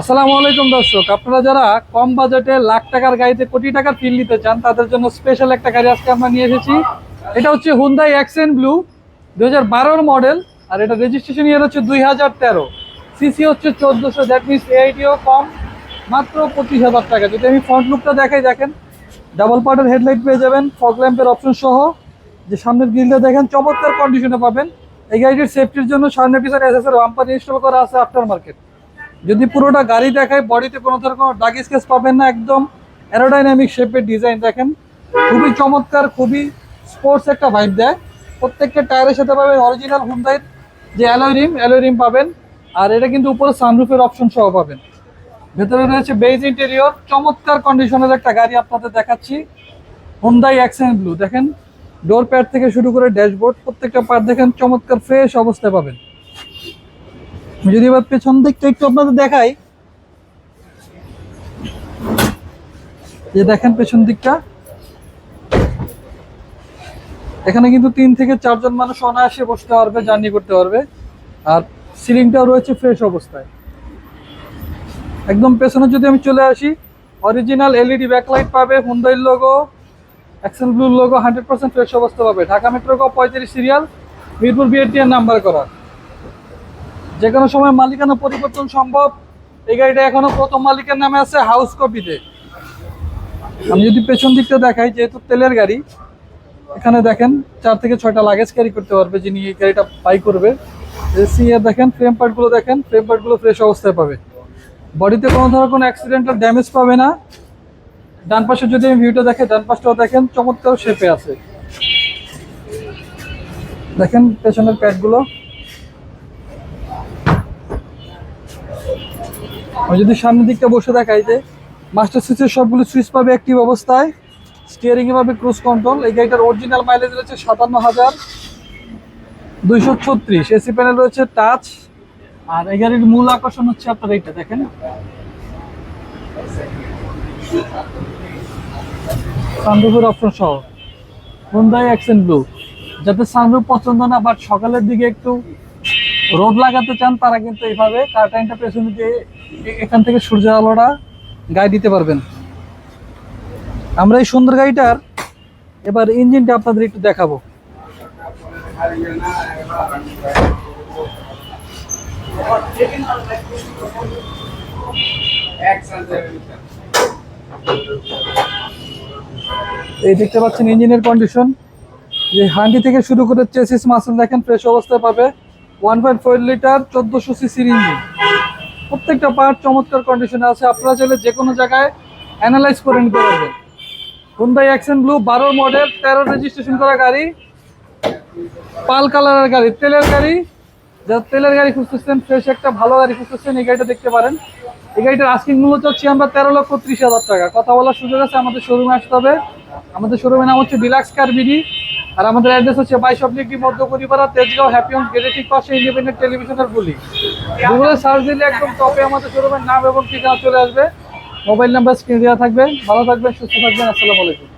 আসসালামু আলাইকুম দর্শক, আপনারা যারা কম বাজেটে লাখ টাকার গাড়িতে কোটি টাকার ফিল নিতে চান, তাদের জন্য স্পেশাল একটা গাড়ি আজকে আমরা নিয়ে এসেছি। এটা হচ্ছে হুন্দাই অ্যাক্সেন্ট ব্লু দু হাজার মডেল আর এটা রেজিস্ট্রেশন ইয়ার হচ্ছে দুই হাজার তেরো। সিসি হচ্ছে চোদ্দোশো দ্যাট মিনস এইটিও কম, মাত্র পঁচিশ হাজার টাকা। যদি আমি ফ্রন্ট লুকটা দেখাই, দেখেন ডাবল পার্টের হেডলাইট পেয়ে যাবেন ফগ ল্যাম্পের অপশন সহ। যে সামনের গ্রিলটা দেখেন, চমৎকার কন্ডিশনে পাবেন। এই গাড়িটির সেফটির জন্য সামনে পিছনে এসএসএর ওয়াম্পার ইনস্টল করা আছে আফটার মার্কেট যদি পুরোটা গাড়ি দেখায় বডিতে কোনো ধরনের দাগ স্কেচ পাবেন না, একদম অ্যারোডাইনামিক শেপের ডিজাইন দেখেন। খুবই চমৎকার, খুবই স্পোর্টস একটা ভাইব দেয়। প্রত্যেকটা টায়ারের সাথে পাবেন অরিজিনাল হুন্দাই যে অ্যালোয় রিম অ্যালোয় রিম পাবেন। আর এটা কিন্তু উপরে সানরুফের অপশন সহ পাবেন। ভেতরে রয়েছে বেজ ইন্টেরিয়র চমৎকার কন্ডিশনের একটা গাড়ি আপনাদের দেখাচ্ছি। হুন্দাই অ্যাক্সেন্ট ব্লু দেখেন। ডোর প্যাড থেকে শুরু করে ড্যাশবোর্ড প্রত্যেকটা পার্ট দেখেন, চমৎকার ফ্রেশ অবস্থায় পাবেন। যদি এবার পেছন দিকটা একটু আপনাদের দেখাই। যে দেখেন পেছন দিকটা। এখানে কিন্তু তিন থেকে চারজন মানুষ অনায়াসে বসতে পারবে, জার্নি করতে পারবে। আর সিলিংটাও রয়েছে ফ্রেশ অবস্থায়। একদম পেছনে যদি আমি চলে আসি অরিজিনাল এলইডি ব্যাকলাইট পাবে হুন্দাইর লোগো অ্যাকশন ব্লুর লোগো হান্ড্রেড পার্সেন্ট ফ্রেশ অবস্থা পাবে। ঢাকা মেট্রো পঁয়ত্রিশ সিরিয়াল মিরপুর বিএটিএর নাম্বার করা। যে কোনো সময় মালিকানা পরিবর্তন সম্ভব। এই গাড়িটা এখনও প্রথম মালিকের নামে আছে হাউস কপিতে আমি যদি পেছন দিকটা দেখাই, যেহেতু তেলের গাড়ি, এখানে দেখেন চার থেকে ছয়টা লাগেজ ক্যারি করতে পারবে যিনি এই গাড়িটা বাই করবে। এসি এর দেখেন ফ্রেম পার্টগুলো দেখেন ফ্রেম পার্টগুলো ফ্রেশ অবস্থায় পাবে। বডিতে কোনো ধরনের কোনো অ্যাক্সিডেন্টাল ড্যামেজ পাবে না। ডান পাশে যদি আমি ভিউটা দেখে, ডান পাশটাও দেখেন, চমৎকার শেপে আছে। দেখেন পেছনের প্যাডগুলো আমি যদি সামনের দিকটা বসে দেখাই যে মাস্টার সুইচের সবগুলো সুইচ পাবে অ্যাক্টিভ অবস্থায়। স্টিয়ারিং এ পাবে ক্রুজ কন্ট্রোল এই গাড়িটার অরিজিনাল মাইলেজ রয়েছে সাতান্ন হাজার দুইশো ছত্রিশ। এসি প্যানেল রয়েছে টাচ আর এই গাড়ির মূল আকর্ষণ হচ্ছে আপনার এইটা, দেখেন। সানরুফের অপশন সহ। হুন্দাই অ্যাকসেন্ট ব্লু যাতে সানরুফ পছন্দ না বাট সকালের দিকে একটু রোদ লাগাতে চান, তারা কিন্তু এইভাবে কার্টাইনটা পেছনে দিয়ে এখান থেকে সূর্যের আলোটা গায়ে দিতে পারবেন। আমরা এই সুন্দর গাড়িটার এবার ইঞ্জিনটা আপনাদের একটু দেখাবো। এই দেখতে পাচ্ছেন ইঞ্জিনের কন্ডিশন যে হান্ডি থেকে শুরু করে চেসিস মাসেল দেখেন ফ্রেশ অবস্থায় পাবে। ওয়ান পয়েন্ট ফোর লিটার চোদ্দোশো সিসির ইঞ্জিন। প্রত্যেকটা পার্ট চমৎকার কন্ডিশনে আছে। আপনারা চাইলে যে কোনো জায়গায় অ্যানালাইজ করে নিতে পারবেন। হুন্দাই অ্যাকশন ব্লু বারো মডেল তেরো রেজিস্ট্রেশন করা গাড়ি, পাল কালারের গাড়ি, তেলের গাড়ি। যারা তেলের গাড়ি খুঁজতেছেন, ফ্রেশ একটা ভালো গাড়ি খুঁজতেছেন, এই গাড়িটা দেখতে পারেন। এই গাড়িটার আস্কিং মূল্য চাচ্ছি আমরা তেরো লক্ষ ত্রিশ হাজার টাকা। কথা বলার সুযোগ আছে, আমাদের শোরুমে আসতে হবে। আমাদের শোরুমের নাম হচ্ছে ডিলাক্স কার বিডি আর আমাদের অ্যাড্রেস হচ্ছে বাইশ অব্লিকটি মধ্য পরিপাড়া তেজগাঁও হ্যাপি হোম গেটের ঠিক পাশে ইন্ডিপেন্ডেন্ট টেলিভিশনের গুলি গুগলে সার্চ দিলে একদম টপে আমাদের শোরুমের নাম এবং ঠিকানা চলে আসবে। মোবাইল নাম্বার স্ক্রিন দেওয়া থাকবে। ভালো থাকবেন, সুস্থ থাকবেন, আসসালামু আলাইকুম।